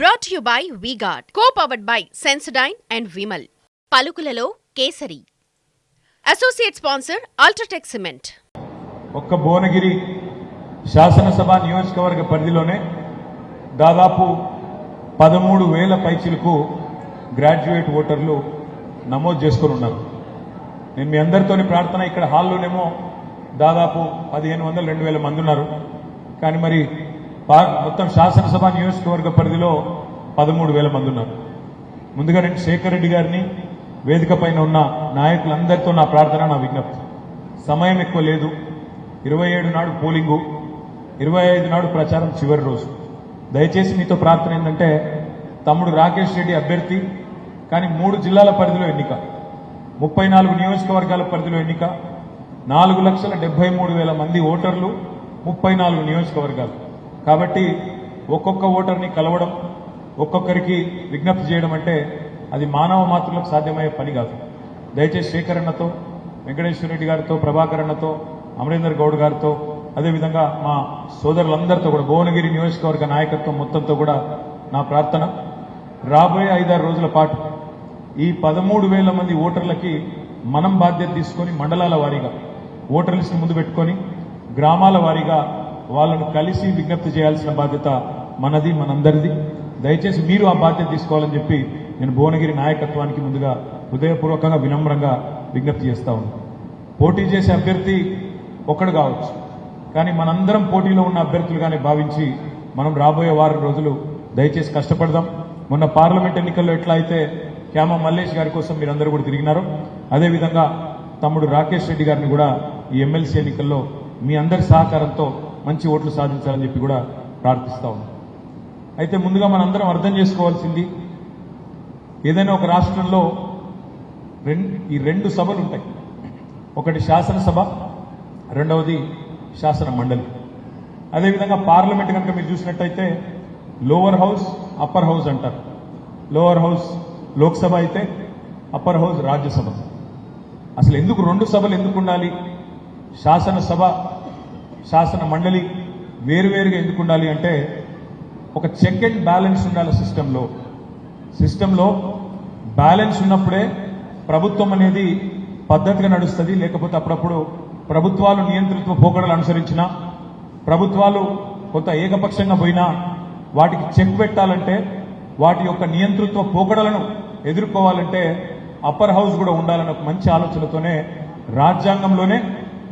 Brought you by V-Guard co powered by Sensodyne and Vimal పలుకులలో Kesari. Associate sponsor UltraTech cement ఒక్క భువనగిరి శాసనసభ నియోజకవర్గ పరిధిలోనే దాదాపు పదమూడు వేల పైచీలకు గ్రాడ్యుయేట్ ఓటర్లు నమోదు చేసుకుని ఉన్నారు. నేను మీ అందరితోని ప్రార్థన ఇక్కడ హాల్లోనేమో దాదాపు పదిహేను వందల రెండు వేల మంది ఉన్నారు. కానీ మరి మొత్తం శాసనసభ నియోజకవర్గ పరిధిలో పదమూడు వేల మంది ఉన్నారు. ముందుగా నేను శేఖర్ రెడ్డి గారిని వేదిక పైన ఉన్న నాయకులందరితో నా ప్రార్థన నా విజ్ఞప్తి. సమయం ఎక్కువ లేదు. ఇరవై ఏడు నాడు పోలింగు ఇరవై ఐదు నాడు ప్రచారం చివరి రోజు. దయచేసి మీతో ప్రార్థన ఏంటంటే తమ్ముడు రాకేష్ రెడ్డి అభ్యర్థి కానీ మూడు జిల్లాల పరిధిలో ఎన్నిక ముప్పై నాలుగు నియోజకవర్గాల పరిధిలో ఎన్నిక నాలుగు లక్షల డెబ్బై మూడు వేల మంది ఓటర్లు ముప్పై నాలుగు నియోజకవర్గాలు. కాబట్టి ఒక్కొక్క ఓటర్ని కలవడం ఒక్కొక్కరికి విజ్ఞప్తి చేయడం అంటే అది మానవ మాతృలకు సాధ్యమయ్యే పని కాదు. దయచేసి శేఖర్ అన్నతో వెంకటేశ్వర రెడ్డి గారితో ప్రభాకర్ అన్నతో అమరేందర్ గౌడ్ గారితో అదేవిధంగా మా సోదరులందరితో కూడా భువనగిరి నియోజకవర్గ నాయకత్వం మొత్తంతో కూడా నా ప్రార్థన. రాబోయే ఐదారు రోజుల పాటు ఈ పదమూడు వేల మంది ఓటర్లకి మనం బాధ్యత తీసుకొని మండలాల వారీగా ఓటర్ లిస్ట్ ముందు పెట్టుకొని గ్రామాల వారీగా వాళ్ళను కలిసి విజ్ఞప్తి చేయాల్సిన బాధ్యత మనది మనందరిది. దయచేసి మీరు ఆ బాధ్యత తీసుకోవాలని చెప్పి నేను భువనగిరి నాయకత్వానికి ముందుగా హృదయపూర్వకంగా వినమ్రంగా విజ్ఞప్తి చేస్తా ఉన్నాను పోటీ చేసే అభ్యర్థి ఒక్కడు కావచ్చు. కానీ మనందరం పోటీలో ఉన్న అభ్యర్థులుగానే భావించి మనం రాబోయే వారం రోజులు దయచేసి కష్టపడదాం. మొన్న పార్లమెంట్ ఎన్నికల్లో ఎట్లా అయితే క్యామ మల్లేష్ గారి కోసం మీరందరూ కూడా తిరిగినారు అదేవిధంగా తమ్ముడు రాకేష్ రెడ్డి గారిని కూడా ఈ ఎమ్మెల్సీ ఎన్నికల్లో మీ అందరి సహకారంతో మంచి ఓట్లు సాధించాలని చెప్పి కూడా ప్రార్థిస్తా ఉన్నాం. అయితే ముందుగా మనందరం అర్థం చేసుకోవాల్సింది ఏదైనా ఒక రాష్ట్రంలో ఈ రెండు సభలు ఉంటాయి. ఒకటి శాసనసభ రెండవది శాసన మండలి. అదేవిధంగా పార్లమెంట్ కనుక మీరు చూసినట్టయితే లోవర్ హౌస్ అప్పర్ హౌస్ అంటారు. లోవర్ హౌస్ లోక్సభ అయితే అప్పర్ హౌస్ రాజ్యసభ. అసలు ఎందుకు రెండు సభలు ఎందుకు ఉండాలి? శాసనసభ శాసన మండలి వేరువేరుగా ఎందుకు ఉండాలి అంటే ఒక చెక్ అండ్ బ్యాలెన్స్ ఉండాలి సిస్టంలో. సిస్టంలో బ్యాలెన్స్ ఉన్నప్పుడే ప్రభుత్వం అనేది పద్ధతిగా నడుస్తుంది లేకపోతే అప్పుడప్పుడు ప్రభుత్వాలు నియంతృత్వ పోకడలు అనుసరించినా ప్రభుత్వాలు కొంత ఏకపక్షంగా పోయినా వాటికి చెక్ పెట్టాలంటే వాటి యొక్క నియంతృత్వ పోకడలను ఎదుర్కోవాలంటే అప్పర్ హౌస్ కూడా ఉండాలన్న ఒక మంచి ఆలోచనతోనే రాజ్యాంగంలోనే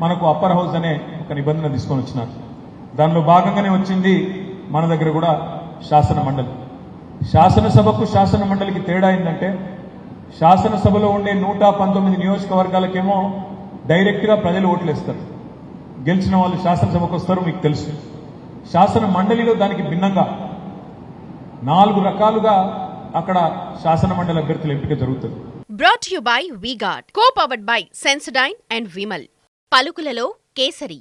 మనకు అప్పర్ హౌస్ అనే ఒక నిబంధన తీసుకొని వచ్చినారు దానిలో భాగంగానే వచ్చింది మన దగ్గర కూడా శాసన మండలి. శాసనసభకు శాసన మండలికి తేడా ఏంటంటే శాసనసభలో ఉండే నూట పంతొమ్మిది నియోజకవర్గాలకేమో డైరెక్ట్గా ప్రజలు ఓట్లేస్తారు. గెలిచిన వాళ్ళు శాసనసభకు వస్తారు మీకు తెలుసు. శాసన మండలిలో దానికి భిన్నంగా నాలుగు రకాలుగా అక్కడ శాసన మండలి అభ్యర్థుల ఎంపిక జరుగుతుంది. Brought you by V-Guard co powered by Sensodyne and Vimal పలుకులలో Kesari.